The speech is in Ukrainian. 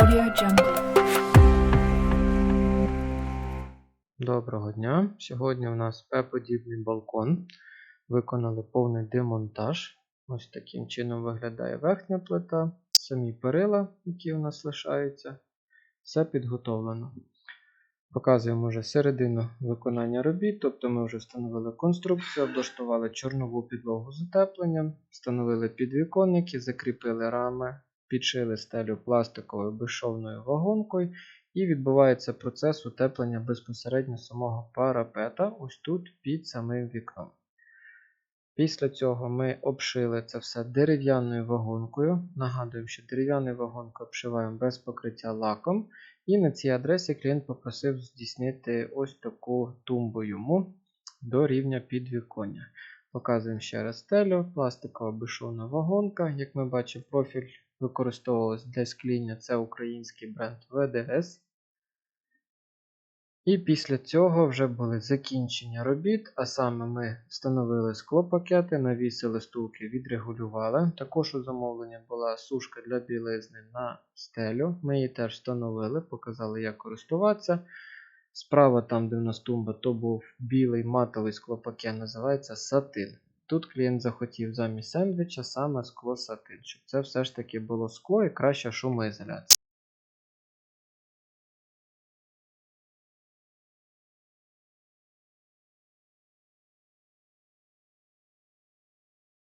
Audio. Доброго дня! Сьогодні у нас П-подібний балкон. Виконали повний демонтаж. Ось таким чином виглядає верхня плита, самі перила, які у нас лишаються. Все підготовлено. Показуємо вже середину виконання робіт, тобто ми вже встановили конструкцію, облаштували чорнову підлогу з утепленням, встановили підвіконники, закріпили рами, підшили стелю пластиковою безшовною вагонкою і відбувається процес утеплення безпосередньо самого парапета ось тут під самим вікном. Після цього ми обшили це все дерев'яною вагонкою. Нагадуємо, що дерев'яною вагонкою обшиваємо без покриття лаком. І на цій адресі клієнт попросив здійснити ось таку тумбу йому до рівня підвіконня. Показуємо ще раз стелю, пластикова безшовна вагонка. Як ми бачимо, профіль використовувався для скління. Це український бренд VDS. І після цього вже були закінчення робіт, а саме ми встановили склопакети, навісили стулки, відрегулювали. Також у замовлення була сушка для білизни на стелю. Ми її теж встановили, показали, як користуватися. Справа, там, де в нас тумба, то був білий матовий склопакет, називається сатин. Тут клієнт захотів замість сендвіча саме скло сатин, щоб це все ж таки було скло і краща шумоізоляція.